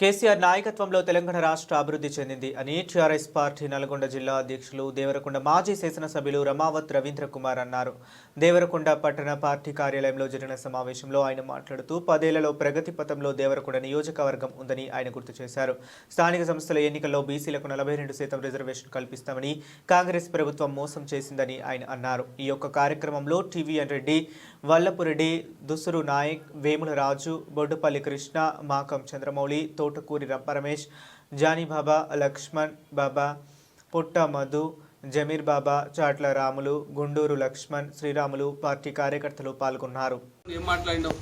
కేసీఆర్ నాయకత్వంలో తెలంగాణ రాష్ట్ర అభివృద్ధి చెందింది. అని టీఆర్ఎస్ పార్టీ నల్గొండ జిల్లా అధ్యక్షులు దేవరకొండ మాజీ శాసనసభ్యులు రమావత్ రవీంద్ర కుమార్ అన్నారు. దేవరకొండ పట్టణ పార్టీ కార్యాలయంలో జరిగిన సమావేశంలో ఆయన మాట్లాడుతూ పదేళ్ళలో ప్రగతి పథంలో దేవరకొండ నియోజకవర్గం ఉందని ఆయన గుర్తు చేశారు. స్థానిక సంస్థల ఎన్నికల్లో బీసీలకు నలభై రెండు శాతం రిజర్వేషన్ కల్పిస్తామని కాంగ్రెస్ ప్రభుత్వం మోసం చేసిందని ఆయన అన్నారు. ఈ యొక్క కార్యక్రమంలో టీవీఎన్ రెడ్డి వల్లపురెడ్డి దుసురు నాయక్ వేముల రాజు బొడ్డుపల్లి కృష్ణ మాకం చంద్రమౌళి తో తోటకూరి ర- జానీబాబా జానీ బాబా లక్ష్మణ్ బాబా పుట్ట మధు జమీర్ బాబా చాట్ల రాములు గుండూరు లక్ష్మణ్ శ్రీరాములు పార్టీ కార్యకర్తలు పాల్గొన్నారు. ఏం మాట్లాడినావు?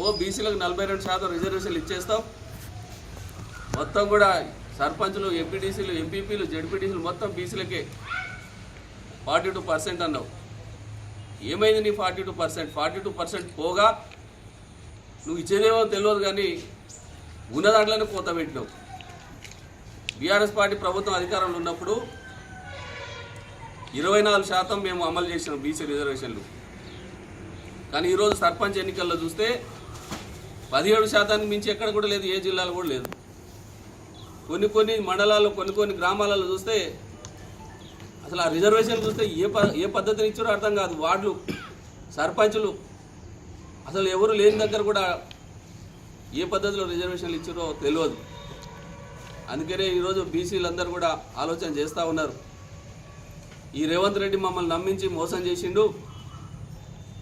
ఓ బీసీలకు నలభై రెండు శాతం రిజర్వేషన్లు ఇచ్చేస్తాం. మొత్తం కూడా సర్పంచులు ఎంపీటీసీలు ఎంపీపీలు జడ్పీటీసీలు మొత్తం బీసీలకే ఫార్టీ టూ పర్సెంట్ అన్నావు. ఏమైంది నీ forty two percent? Forty two percent పోగా? నువ్వు ఇచ్చేదేమో తెలియదు కానీ ఉన్న దాంట్లోనే కోత పెట్టినావు బీఆర్ఎస్ పార్టీ ప్రభుత్వం అధికారంలో ఉన్నప్పుడు ఇరవై నాలుగు శాతం మేము అమలు చేసినాం బీసీ రిజర్వేషన్లు. కానీ ఈరోజు సర్పంచ్ ఎన్నికల్లో చూస్తే పదిహేడు శాతానికి మించి ఎక్కడ కూడా లేదు ఏ జిల్లాలో కూడా లేదు. కొన్ని కొన్ని మండలాల్లో కొన్ని కొన్ని గ్రామాలలో చూస్తే అసలు ఆ రిజర్వేషన్ చూస్తే ఏ ప ఏ పద్ధతిని ఇచ్చారో అర్థం కాదు. వార్డులు సర్పంచులు అసలు ఎవరు లేని దగ్గర కూడా ఏ పద్ధతిలో రిజర్వేషన్లు ఇచ్చారో తెలియదు. అందుకనే ఈరోజు బీసీలందరూ కూడా ఆలోచన చేస్తూ ఉన్నారు. ఈ రేవంత్ రెడ్డి మమ్మల్ని నమ్మించి మోసం చేసిండు.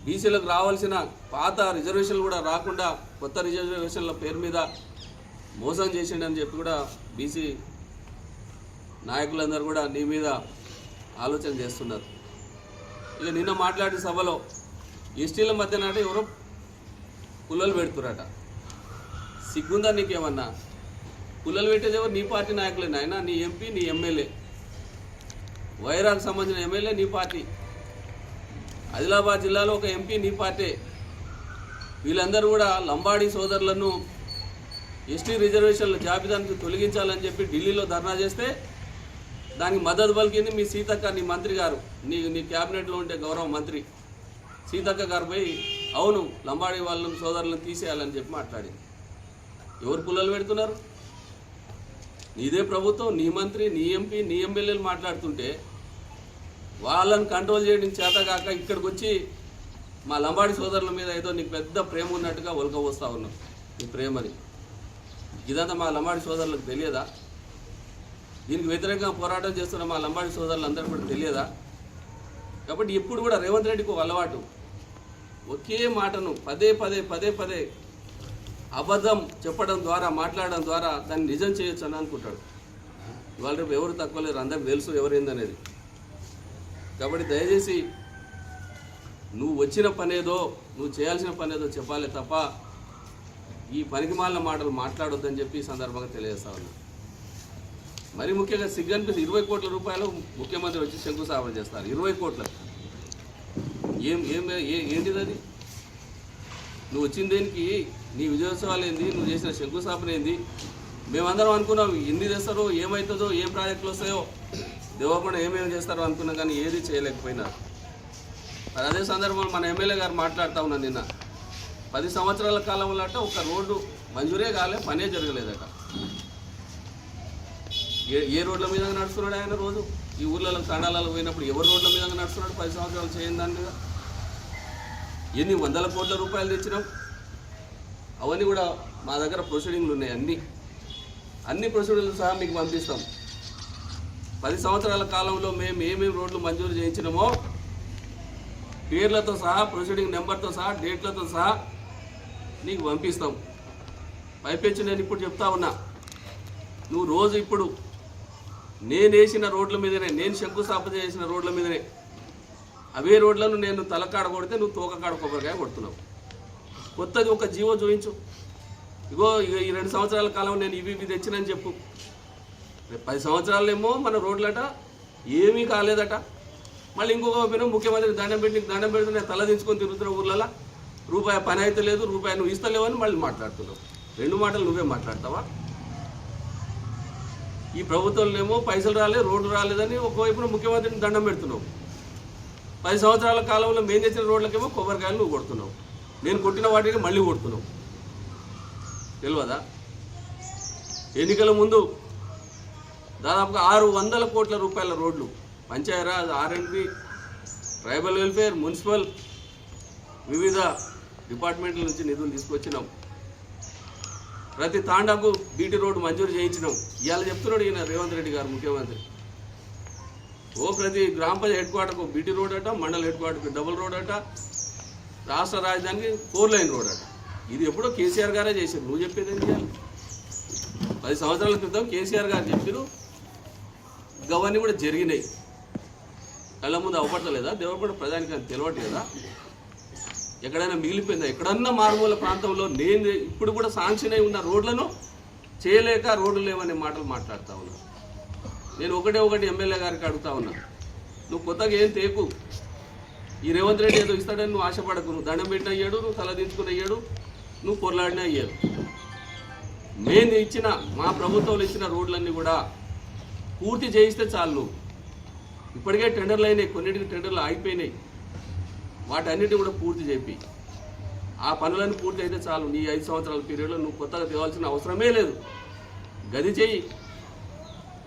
బీసీలకు రావాల్సిన పాత రిజర్వేషన్లు కూడా రాకుండా కొత్త రిజర్వేషన్ల పేరు మీద మోసం చేసిండని చెప్పి కూడా బీసీ నాయకులందరూ కూడా నీ మీద ఆలోచన చేస్తున్నారు. ఇక నిన్న మాట్లాడిన సభలో ఎస్టీల మధ్య నాట ఎవరో పుల్లలు పెడుతురట సిగ్గుందా నీకేమన్నా? పుల్లలు పెట్టేదేవో నీ పార్టీ నాయకులే నాయన నీ ఎంపీ నీ ఎమ్మెల్యే. వైరాకు సంబంధించిన ఎమ్మెల్యే నీ పార్టీ. ఆదిలాబాద్ జిల్లాలో ఒక ఎంపీ నీ పార్టీ. వీళ్ళందరూ కూడా లంబాడీ సోదరులను ఎస్టీ రిజర్వేషన్ల జాబితానికి తొలగించాలని చెప్పి ఢిల్లీలో ధర్నా చేస్తే దానికి మద్దతు పలికింది మీ సీతక్క నీ మంత్రి గారు. నీ నీ క్యాబినెట్లో ఉండే గౌరవ మంత్రి. సీతక్క గారు పోయి అవును లంబాడీ వాళ్ళని సోదరులను తీసేయాలని చెప్పి మాట్లాడింది. ఎవరు పుల్లలు పెడుతున్నారు? నీదే ప్రభుత్వం నీ మంత్రి నీ ఎంపీ నీ ఎమ్మెల్యేలు మాట్లాడుతుంటే వాళ్ళని కంట్రోల్ చేయడం చేత కాక ఇక్కడికి వచ్చి మా లంబాడి సోదరుల మీద ఏదో నీకు పెద్ద ప్రేమ ఉన్నట్టుగా వస్తా ఉన్నావు నీ ప్రేమని. ఇదంతా మా లంబాడి సోదరులకు తెలియదా? దీనికి వ్యతిరేకంగా పోరాటం చేస్తున్న మా లంబాడి సోదరులందరూ కూడా తెలియదా? కాబట్టి ఇప్పుడు కూడా రేవంత్ రెడ్డికి ఒక అలవాటు. ఒకే మాటను పదే పదే పదే పదే అబద్ధం చెప్పడం ద్వారా మాట్లాడడం ద్వారా దాన్ని నిజం చేయొచ్చు అని అనుకుంటాడు. ఇవాళ రేపు ఎవరు తక్కువ లేరు అందరికి తెలుసు ఎవరైందనేది కాబట్టి దయచేసి నువ్వు వచ్చిన పనేదో నువ్వు చేయాల్సిన పనేదో చెప్పాలి తప్ప ఈ పనికిమాలిన మాటలు మాట్లాడొద్దని చెప్పి ఈ సందర్భంగా తెలియజేస్తా ఉన్నా. మరి ముఖ్యంగా సిగ్గనిపిస్తే ఇరవై కోట్ల రూపాయలు ముఖ్యమంత్రి వచ్చి శంకుస్థాపన చేస్తారు. ఇరవై కోట్ల. ఏం ఏం ఏంటిది అది? నువ్వు వచ్చిన దేనికి నీ విజయోత్సవాలు ఏంది? నువ్వు చేసిన శంకుస్థాపన ఏంది? మేమందరం అనుకున్నాం ఎన్ని చేస్తారో ఏమవుతుందో ఏం ప్రాజెక్టులు వస్తాయో. దేవకుండా ఏమేమి చేస్తారో అనుకున్నాం కానీ ఏది చేయలేకపోయినారు మరి అదే సందర్భంలో మన ఎమ్మెల్యే గారు మాట్లాడుతూ ఉన్నాను నిన్న. పది సంవత్సరాల కాలంలో అంటే ఒక రోడ్డు మంజూరే కాలే పనే జరగలేదట. ఏ ఏ రోడ్ల మీద నడుస్తున్నాడు ఆయన రోజు? ఈ ఊర్లలో తండాలలో పోయినప్పుడు ఎవరు రోడ్ల మీద నడుస్తున్నాడు? పది సంవత్సరాలు చేయని దాని మీద ఎన్ని వందల కోట్ల రూపాయలు తెచ్చినాం? అవన్నీ కూడా మా దగ్గర ప్రొసీడింగ్లు ఉన్నాయి అన్ని. అన్ని ప్రొసీడింగ్లు సహా మీకు పంపిస్తాం. పది సంవత్సరాల కాలంలో మేము ఏమేమి రోడ్లు మంజూరు చేయించినామో పేర్లతో సహా ప్రొసీడింగ్ నెంబర్తో సహా డేట్లతో సహా నీకు పంపిస్తాం. పైపెచ్చి నేను ఇప్పుడు చెప్తా ఉన్నా. నువ్వు రోజు ఇప్పుడు నేను వేసిన రోడ్ల మీదనే నేను శంకుస్థాపన చేసిన రోడ్ల మీదనే అవే రోడ్లను నేను తలకాడ కొడితే నువ్వు తోకకాడ కొబ్బరికాయ కొడుతున్నావు. కొత్తది ఒక జీవో చూపించు. ఇగో ఈ రెండు సంవత్సరాల కాలం నేను ఇవి ఇవి తెచ్చినని చెప్పు. రేపు పది సంవత్సరాలేమో మన రోడ్లట ఏమీ కాలేదట. మళ్ళీ ఇంకొక వైపు ముఖ్యమంత్రి దండం పెట్టి దండం పెడితే నేను తల దించుకొని తిరుగుతున్న ఊర్లలో రూపాయి పని అయితే లేదు రూపాయి నువ్వు ఇస్తలేవని మళ్ళీ మాట్లాడుతున్నావు. రెండు మాటలు నువ్వే మాట్లాడతావా? ఈ ప్రభుత్వంలో పైసలు రాలేదు రోడ్డు రాలేదని ఒకవైపున ముఖ్యమంత్రిని దండం పెడుతున్నావు. పది సంవత్సరాల కాలంలో మేము తెచ్చిన రోడ్లకేమో కొబ్బరికాయలు నువ్వు కొడుతున్నావు. నేను కొట్టిన వాటిని మళ్ళీ కొడుతున్నావు. తెలియదా ఎన్నికల ముందు దాదాపుగా ఆరు వందల కోట్ల రూపాయల రోడ్లు. పంచాయరాజ్ ఆర్ఎండ్బి ట్రైబల్ వెల్ఫేర్ మున్సిపల్ వివిధ డిపార్ట్మెంట్ల నుంచి నిధులు తీసుకొచ్చినాం. ప్రతి తాండాకు బీటీ రోడ్డు మంజూరు చేయించినాం. ఇవాళ చెప్తున్నాడు ఈయన రేవంత్ రెడ్డి గారు ముఖ్యమంత్రి. ఓ ప్రతి గ్రామ పంచాయతీ హెడ్ క్వార్టర్కు బీటీ రోడ్ అట మండల హెడ్ క్వార్టర్కు డబుల్ రోడ్ అట రాష్ట్ర రాజధానికి ఫోర్ లైన్ రోడ్ అట. ఇది ఎప్పుడో కేసీఆర్ గారే చేశారు. నువ్వు చెప్పేది ఏం చేయాలి? పది సంవత్సరాల క్రితం కేసీఆర్ గారు చెప్పారు గవన్నీ కూడా జరిగినాయి. కళ్ళ ముందు అవపడతలేదా? దేవరపడ ప్రధానికి అని తెలియట్లేదా ఎక్కడైనా మిగిలిపోయిందా? ఎక్కడన్నా మారుమూల ప్రాంతంలో నేను ఇప్పుడు కూడా శాంక్షన్ అయి ఉన్న రోడ్లను చేయలేక రోడ్లు లేవనే మాటలు మాట్లాడుతా ఉన్నా. నేను ఒకటే ఒకటి ఎమ్మెల్యే గారికి అడుగుతా ఉన్నా. నువ్వు కొత్తగా ఏం తేకు? ఈ రేవంత్ రెడ్డి ఏదో ఇస్తాడని నువ్వు ఆశపడకు. నువ్వు దండం పెట్టిన అయ్యాడు నువ్వు తల దించుకుని అయ్యాడు నువ్వు పొరలాడిన అయ్యాడు మేము ఇచ్చిన మా ప్రభుత్వంలో ఇచ్చిన రోడ్లన్నీ కూడా పూర్తి చేయిస్తే చాలు. నువ్వు ఇప్పటికే టెండర్లు అయినాయి కొన్నిటికి టెండర్లు ఆగిపోయినాయి. వాటన్నిటి కూడా పూర్తి చెప్పి ఆ పనులన్నీ పూర్తి అయితే చాలు. నీ ఐదు సంవత్సరాల పీరియడ్లో నువ్వు కొత్తగా తేవాల్సిన అవసరమే లేదు. గది చేయి.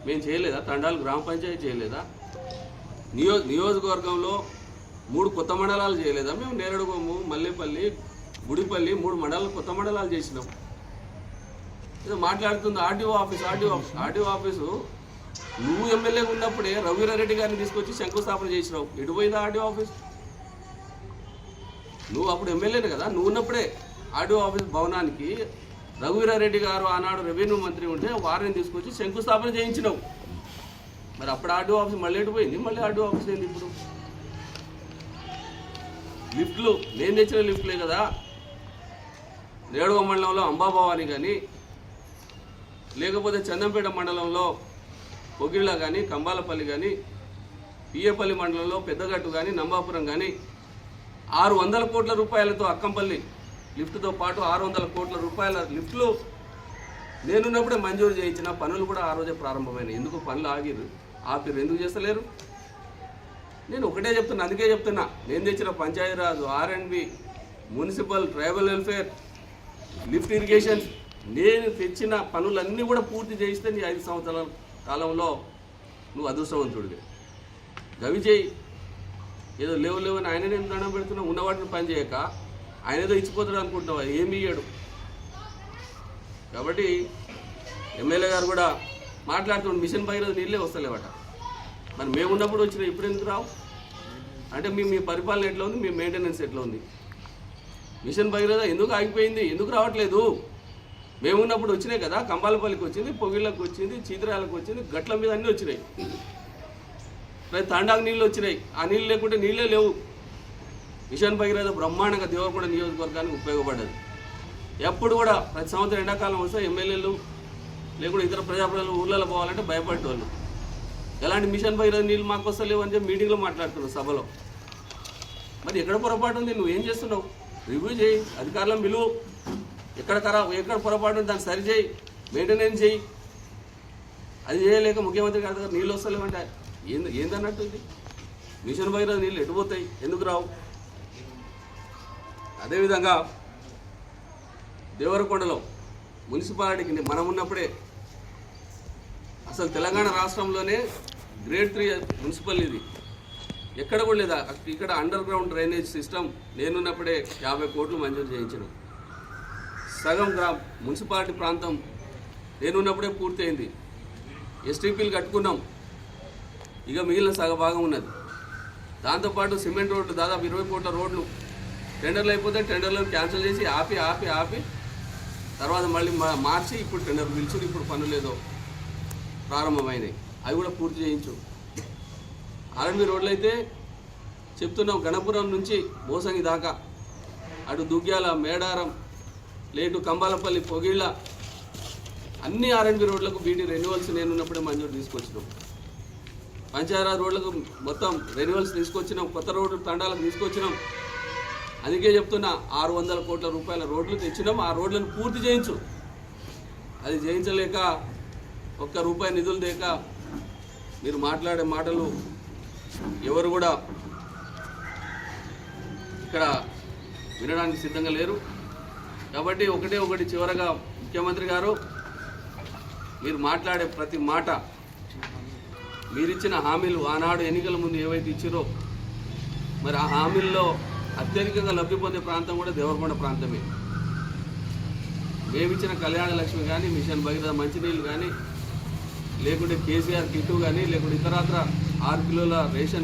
మేము చేయలేదా? తండాలు గ్రామ పంచాయతీ చేయలేదా? నియో నియోజకవర్గంలో మూడు కొత్త మండలాలు చేయలేదా? మేము నేరడుగోము మల్లేపల్లి గుడిపల్లి మూడు మండలాలు కొత్త మండలాలు చేసినాం. ఏదో మాట్లాడుతుంది RDO office RDO office RDO office. నువ్వు ఎమ్మెల్యేగా ఉన్నప్పుడే రఘువీరారెడ్డి గారిని తీసుకొచ్చి శంకుస్థాపన చేసినావు. ఎటు పోయిందా ఆర్డీఓ ఆఫీస్? నువ్వు అప్పుడు ఎమ్మెల్యేనే కదా? నువ్వు ఉన్నప్పుడే ఆర్డీఓ ఆఫీస్ భవనానికి రఘువీరారెడ్డి గారు ఆనాడు రెవెన్యూ మంత్రి ఉంటే వారిని తీసుకొచ్చి శంకుస్థాపన చేయించినావు. మరి అప్పుడు ఆర్డీఓ ఆఫీస్ మళ్ళీ ఎటుపోయింది మళ్ళీ ఆర్డీఓ ఆఫీస్ ఏంది ఇప్పుడు? లిఫ్ట్లు నేను తెచ్చిన లిఫ్ట్లే కదా. నేడుగ మండలంలో అంబాభవాని కానీ లేకపోతే చందంపేట మండలంలో పొగిళ్ళ కానీ కంబాలపల్లి కానీ పియ్యపల్లి మండలంలో పెద్దగట్టు కానీ నంబాపురం కానీ ఆరు వందల కోట్ల రూపాయలతో అక్కంపల్లి లిఫ్ట్తో పాటు ఆరు వందల కోట్ల రూపాయల లిఫ్ట్లు నేనున్నప్పుడే మంజూరు చేయించిన పనులు కూడా ఆ రోజే ప్రారంభమైనాయి. ఎందుకు పనులు ఆగిరు ఆపిరు ఎందుకు చేస్తలేరు? నేను ఒకటే చెప్తున్నా అందుకే చెప్తున్నా. నేను తెచ్చిన Panchayati Raj R and B municipal tribal welfare lift irrigation నేను తెచ్చిన పనులన్నీ కూడా పూర్తి చేయిస్తే నీ ఐదు సంవత్సరాల కాలంలో నువ్వు అదృష్టవంతుడివి. గవి చేయి ఏదో లేవు లేవు అని ఆయన నేను దండం పెడుతున్నా ఉన్నవాటిని పని చేయక ఆయన ఏదో ఇచ్చిపోతాడు అనుకుంటున్నావు? ఏమి ఇయ్యాడు. కాబట్టి ఎమ్మెల్యే గారు కూడా మాట్లాడుతున్నాడు మిషన్ పైన నీళ్ళే వస్తలేవట. మరి మేము ఉన్నప్పుడు వచ్చిన ఇప్పుడు ఎందుకు రావు? అంటే మీ మీ పరిపాలన ఎట్లా ఉంది? మీ మెయింటెనెన్స్ ఎట్లా ఉంది? మిషన్ భగీరథ ఎందుకు ఆగిపోయింది? ఎందుకు రావట్లేదు? మేము ఉన్నప్పుడు వచ్చినాయి కదా కంబాలపల్లికి వచ్చింది పొగిళ్ళకి వచ్చింది చీతరాలకు వచ్చింది గట్ల మీద అన్నీ వచ్చినాయి. ప్రతి తాండాకు నీళ్ళు వచ్చినాయి. ఆ నీళ్ళు లేకుంటే నీళ్ళే లేవు. మిషన్ భగీరథ బ్రహ్మాండంగా దేవరకొండ నియోజకవర్గానికి ఉపయోగపడ్డది. ఎప్పుడు కూడా ప్రతి సంవత్సరం ఎండాకాలం వస్తే ఎమ్మెల్యేలు లేకుండా ఇతర ప్రజాప్రతినిధులు ఊళ్ళలో పోవాలంటే భయపడేవాళ్ళు ఎలాంటి మిషన్ పై నీళ్ళు మాకు వస్తలేవు అని చెప్పి మీటింగ్లో మాట్లాడుతున్నావు సభలో. మరి ఎక్కడ పొరపాటు ఉంది? నువ్వు ఏం చేస్తున్నావు? రివ్యూ చేయి. అధికారులను పిలువు. ఎక్కడ ఖరాబ్ ఎక్కడ పొరపాటు ఉంది? దాన్ని సరి చేయి. మెయింటెనెన్స్ చేయి. అది చేయలేక ముఖ్యమంత్రి గారి దగ్గర నీళ్ళు వస్తలేమంటే ఏంది ఏందన్నట్టు ఇది? మిషన్ భగీరథ నీళ్ళు ఎటుపోతాయి ఎందుకు రావు? అదేవిధంగా దేవరకొండలో మున్సిపాలిటీకి మనం ఉన్నప్పుడే అసలు తెలంగాణ రాష్ట్రంలోనే గ్రేడ్ త్రీ మున్సిపల్ ఇది. ఎక్కడ కూడా లేదా. ఇక్కడ అండర్ గ్రౌండ్ డ్రైనేజ్ సిస్టమ్ నేనున్నప్పుడే యాభై కోట్లు మంజూరు చేయించిన సగం గ్రామ్ మున్సిపాలిటీ ప్రాంతం నేనున్నప్పుడే పూర్తయింది. ఎస్టీపీలు కట్టుకున్నాం. ఇక మిగిలిన సగ భాగం ఉన్నది. దాంతోపాటు సిమెంట్ రోడ్లు దాదాపు ఇరవై కోట్ల రోడ్లు టెండర్లు అయిపోతే టెండర్లను క్యాన్సిల్ చేసి ఆపి ఆపి ఆపి తర్వాత మళ్ళీ మా- మార్చి ఇప్పుడు టెండర్ పిలిచి ఇప్పుడు పనులేదో ప్రారంభమైనాయి. అవి కూడా పూర్తి చేయించు. ఆర్ఎండ్బి రోడ్లు అయితే చెప్తున్నాం గణపురం నుంచి మోసంగి దాకా. అటు దుగ్గ్యాల మేడారం లేటు కంబాలపల్లి పొగిళ్ళ అన్ని ఆర్ఎండ్బి రోడ్లకు బీటీ రెన్యువల్స్ నేనున్నప్పుడే మంజూరు తీసుకొచ్చినాం. పంచాయరా రోడ్లకు మొత్తం రెన్యువల్స్ తీసుకొచ్చినాం. కొత్త రోడ్డు తండాలకు తీసుకొచ్చినాం. అందుకే చెప్తున్నా ఆరు వందల కోట్ల రూపాయల రోడ్లు తెచ్చినాం. ఆ రోడ్లను పూర్తి చేయించు. అది చేయించలేక ఒక్క రూపాయి నిధులు లేక మీరు మాట్లాడే మాటలు ఎవరు కూడా ఇక్కడ వినడానికి సిద్ధంగా లేరు. కాబట్టి ఒకటే ఒకటి చివరగా ముఖ్యమంత్రి గారు మీరు మాట్లాడే ప్రతి మాట మీరిచ్చిన హామీలు ఆనాడు ఎన్నికల ముందు ఏవైతే ఇచ్చారో మరి ఆ హామీల్లో అత్యధికంగా లబ్ధి పొందే ప్రాంతం కూడా దేవరకొండ ప్రాంతమే. మేమిచ్చిన కళ్యాణ లక్ష్మి కానీ మిషన్ భగీరథ మంచినీళ్ళు కానీ లేకుంటే కేసీఆర్ కిట్టు కానీ లేకుంటే ఇతరత్ర ఆరు కిలోల రేషన్